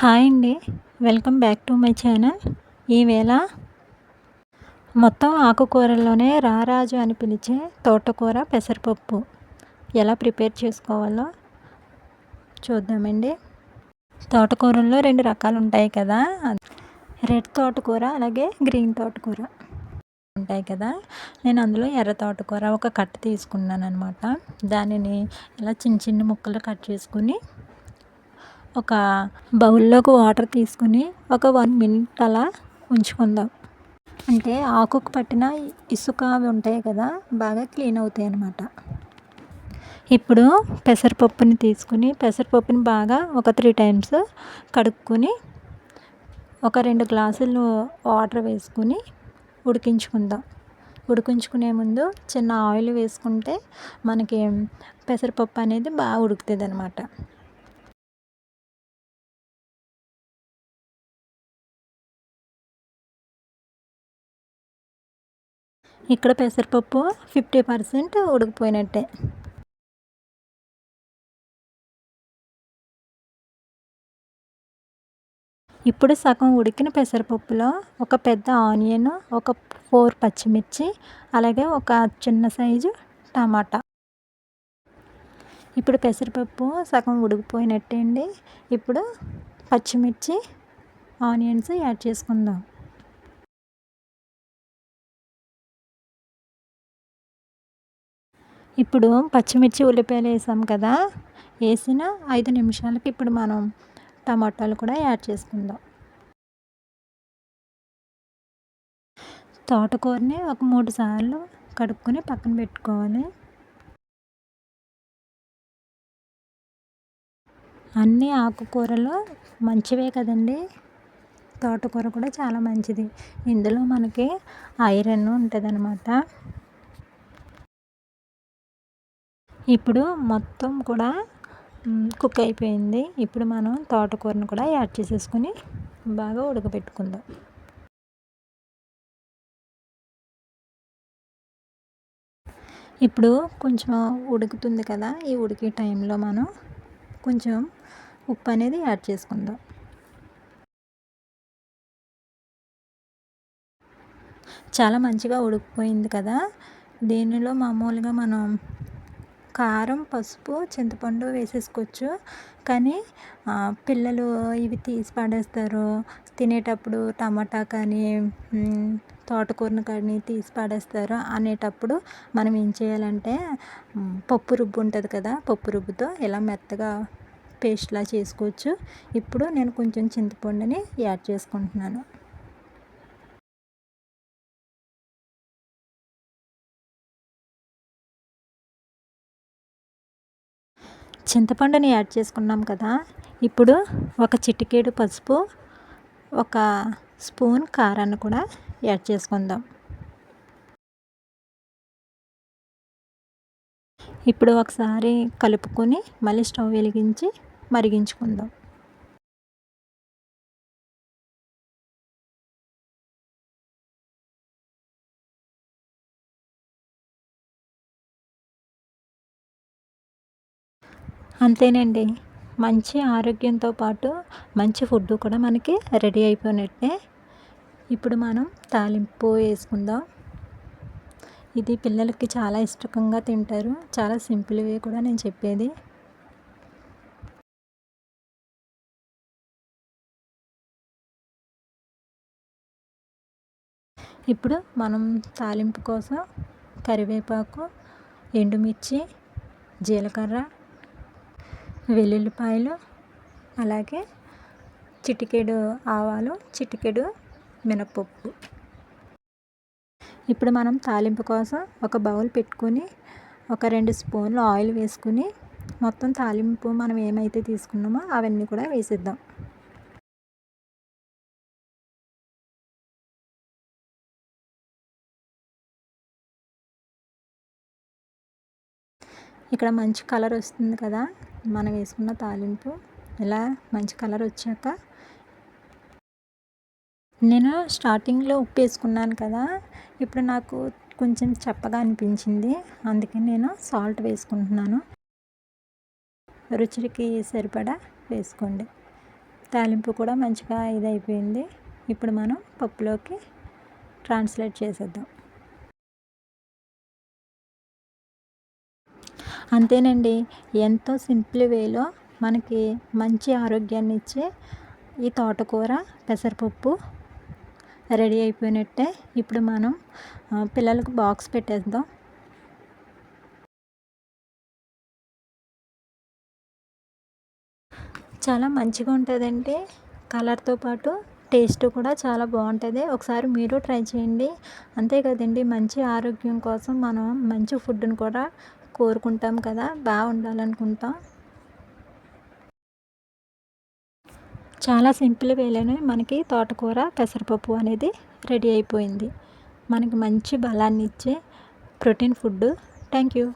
Hi అండి. Welcome back to my channel. ఈవేళ మొత్తం ఆకుకూరల్లోనే రారాజు అని పిలిచే తోటకూర పెసరపప్పు ఎలా ప్రిపేర్ చేసుకోవాలో చూద్దామండి. తోటకూరల్లో రెండు రకాలు ఉంటాయి కదా. రెడ్ తోటకూర అలాగే గ్రీన్ తోటకూర ఉంటాయి కదా. నేను అందులో ఎర్ర తోటకూర ఒక కట్ తీసుకున్నాను అనమాట దానిని ఇలా చిన్న చిన్న ముక్కలు కట్ చేసుకుని ఒక బౌల్లోకి వాటర్ తీసుకుని ఒక వన్ మినిట్ అలా ఉంచుకుందాం. అంటే ఆకుకు పట్టిన ఇసుక అవి ఉంటాయి కదా బాగా క్లీన్ అవుతాయి అన్నమాట. ఇప్పుడు పెసరపప్పుని తీసుకుని పెసరపప్పుని బాగా ఒక త్రీ టైమ్స్ కడుక్కొని ఒక రెండు గ్లాసులు వాటర్ వేసుకుని ఉడికించుకుందాం. ఉడికించుకునే ముందు చిన్న ఆయిల్ వేసుకుంటే మనకి పెసరపప్పు అనేది బాగా ఉడుకుతుంది అనమాట ఇక్కడ పెసరపప్పు ఫిఫ్టీ పర్సెంట్ ఉడికిపోయినట్టే. ఇప్పుడు సగం ఉడికిన పెసరపప్పులో ఒక పెద్ద ఆనియన్ ఒక ఫోర్ పచ్చిమిర్చి అలాగే ఒక చిన్న సైజు టమాటా. ఇప్పుడు పెసరపప్పు సగం ఉడికిపోయినట్టే అండి. ఇప్పుడు పచ్చిమిర్చి ఆనియన్స్ యాడ్ చేసుకుందాం. ఇప్పుడు పచ్చిమిర్చి ఉల్లిపాయలు వేసాం కదా వేసిన ఐదు నిమిషాలకి ఇప్పుడు మనం టమాటాలు కూడా యాడ్ చేసుకుందాం. తోటకూరని ఒక మూడు సార్లు కడుక్కొని పక్కన పెట్టుకోవాలి. అన్ని ఆకుకూరలు మంచివే కదండి? తోటకూర కూడా చాలా మంచిది. ఇందులో మనకి ఐరన్ ఉంటుంది ఇప్పుడు మొత్తం కూడా కుక్ అయిపోయింది. ఇప్పుడు మనం తోటకూరను కూడా యాడ్ చేసేసుకొని బాగా ఉడకబెట్టుకుందాం. ఇప్పుడు కొంచెం ఉడుకుతుంది కదా ఈ ఉడికే టైంలో మనం కొంచెం ఉప్పు అనేది యాడ్ చేసుకుందాం. చాలా మంచిగా ఉడికిపోయింది కదా దీనిలో మామూలుగా మనం కారం పసుపు చింతపండు వేసేసుకోవచ్చు. కానీ పిల్లలు ఇవి తీసి పడేస్తారు. తినేటప్పుడు టమాటా కానీ తోటకూరను కానీ తీసి పడేస్తారు. అనేటప్పుడు మనం ఏం చేయాలంటే పప్పు రుబ్బు ఉంటుంది కదా పప్పు రుబ్బుతో ఇలా మెత్తగా పేస్ట్లా చేసుకోవచ్చు. ఇప్పుడు నేను కొంచెం చింతపండుని యాడ్ చేసుకుంటున్నాను. చింతపండుని యాడ్ చేసుకున్నాం కదా. ఇప్పుడు ఒక చిటికేడు పసుపు ఒక స్పూన్ కారాన్ని కూడా యాడ్ చేసుకుందాం. ఇప్పుడు ఒకసారి కలుపుకొని మళ్ళీ స్టవ్ వెలిగించి మరిగించుకుందాం. అంతేనండి. మంచి ఆరోగ్యంతో పాటు మంచి ఫుడ్ కూడా మనకి రెడీ అయిపోయినట్టే. ఇప్పుడు మనం తాలింపు వేసుకుందాం. ఇది పిల్లలకి చాలా ఇష్టంగా తింటారు. చాలా సింపుల్వే కూడా నేను చెప్పేది. ఇప్పుడు మనం తాలింపు కోసం కరివేపాకు ఎండుమిర్చి జీలకర్ర వెల్లుల్లిపాయలు అలాగే చిటికెడు ఆవాలు చిటికెడు మినపప్పు. ఇప్పుడు మనం తాలింపు కోసం ఒక బౌల్ పెట్టుకొని ఒక రెండు స్పూన్లు ఆయిల్ వేసుకుని మొత్తం తాలింపు మనం ఏమైతే తీసుకున్నామో అవన్నీ కూడా వేసేద్దాం. ఇక్కడ మంచి కలర్ వస్తుంది కదా మనం వేసుకున్న తాలింపు ఇలా మంచి కలర్ వచ్చాక నేను స్టార్టింగ్లో ఉప్పు వేసుకున్నాను కదా ఇప్పుడు నాకు కొంచెం చప్పగా అనిపించింది. అందుకే నేను సాల్ట్ వేసుకుంటున్నాను. రుచికి సరిపడా వేసుకోండి. తాలింపు కూడా మంచిగా ఇది అయిపోయింది ఇప్పుడు మనం పప్పులోకి ట్రాన్స్లేట్ చేసేద్దాం. అంతేనండి. ఎంతో సింపుల్ వేలో మనకి మంచి ఆరోగ్యాన్ని ఇచ్చే ఈ తోటకూర పెసరపప్పు రెడీ అయిపోయినట్టే ఇప్పుడు మనం పిల్లలకు బాక్స్ పెట్టేద్దాం. చాలా మంచిగా ఉంటుందండి. కలర్తో పాటు టేస్ట్ కూడా చాలా బాగుంటుంది. ఒకసారి మీరు ట్రై చేయండి. అంతే కదండి. మంచి ఆరోగ్యం కోసం మనం మంచి ఫుడ్ని కూడా కోరుకుంటాం కదా బాగా ఉండాలనుకుంటాం చాలా సింపుల్ వేలోనే మనకి తోటకూర పెసరపప్పు అనేది రెడీ అయిపోయింది. మనకి మంచి బలాన్ని ఇచ్చే ప్రోటీన్ ఫుడ్ థ్యాంక్ యూ.